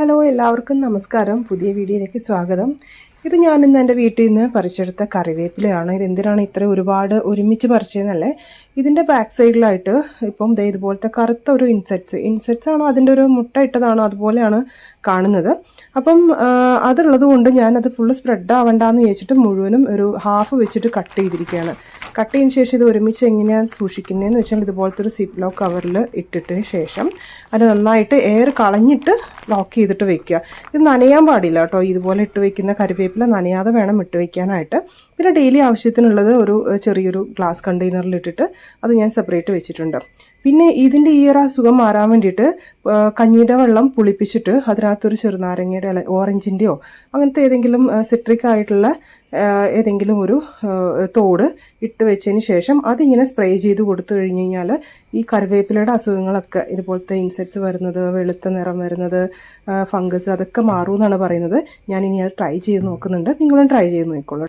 Hello എല്ലാവർക്കും നമസ്കാരം. പുതിയ വീഡിയോയിലേക്ക് സ്വാഗതം. ഇത് ഞാൻ ഇന്ന് എന്റെ വീട്ടിൽ നിന്ന് പറിച്ചെടുത്ത കറിവേപ്പിലയാണ്. ഇത് എന്തിനാണ് ഇത്ര ഒരുപാട് ഒരുമിച്ച് പറിച്ചതെന്നല്ലേ? ഇതിന്റെ ബാക്ക് സൈഡിലായിട്ട് ഇപ്പം ദേ ഇതുപോലത്തെ കറുത്ത ഒരു ഇൻസെക്ട്സ് ഇൻസെക്ട്സ് ആണോ അതിന്റെ ഒരു മുട്ട ഇട്ടതാണോ അതുപോലെയാണ് കാണുന്നത്. അപ്പം അതുള്ളത് കൊണ്ട് ഞാനത് ഫുള്ള് സ്പ്രെഡ് ആവണ്ടെന്ന് ചോദിച്ചിട്ട് മുഴുവനും ഒരു ഹാഫ് വെച്ചിട്ട് കട്ട് ചെയ്തിരിക്കുകയാണ്. കട്ട് ചെയ്തതിന് ശേഷം ഇത് ഒരുമിച്ച് എങ്ങനെയാണ് സൂക്ഷിക്കുന്നതെന്ന് വെച്ചാൽ ഇതുപോലത്തെ ഒരു സിപ്പ് ലോക്ക് കവറിൽ ഇട്ടിട്ട് ശേഷം അത് നന്നായിട്ട് എയർ കളഞ്ഞിട്ട് ലോക്ക് ചെയ്തിട്ട് വെക്കുക. ഇത് നനയാൻ പാടില്ല കേട്ടോ. ഇതുപോലെ ഇട്ട് വെക്കുന്ന കറിവേപ്പില നനയാതെ വേണം ഇട്ട് വെക്കാനായിട്ട്. പിന്നെ ഡെയിലി ആവശ്യത്തിനുള്ളത് ഒരു ചെറിയൊരു ഗ്ലാസ് കണ്ടെയ്നറിൽ ഇട്ടിട്ട് അത് ഞാൻ സെപ്പറേറ്റ് വെച്ചിട്ടുണ്ട്. പിന്നെ ഇതിന്റെ ഈ ഒരു അസുഖം മാറാൻ വേണ്ടിയിട്ട് കഞ്ഞിയുടെ വെള്ളം പുളിപ്പിച്ചിട്ട് അതിനകത്തൊരു ചെറുനാരങ്ങയുടെ അല്ല ഓറഞ്ചിന്റെയോ അങ്ങനത്തെ ഏതെങ്കിലും സിട്രിക് ആയിട്ടുള്ള ഏതെങ്കിലും ഒരു തോട് ഇട്ട് വെച്ചതിന് ശേഷം അതിങ്ങനെ സ്പ്രേ ചെയ്ത് കൊടുത്തു കഴിഞ്ഞ് കഴിഞ്ഞാൽ ഈ കറിവേപ്പിലയുടെ അസുഖങ്ങളൊക്കെ ഇതുപോലത്തെ ഇൻസെക്ട്സ് വരുന്നത് വെളുത്ത നിറം വരുന്നത് ഫംഗസ് അതൊക്കെ മാറും എന്നാണ് പറയുന്നത്. ഞാനിനി അത് ട്രൈ ചെയ്ത് നോക്കുന്നുണ്ട്. നിങ്ങളും ട്രൈ ചെയ്ത് നോക്കിക്കോളൂ.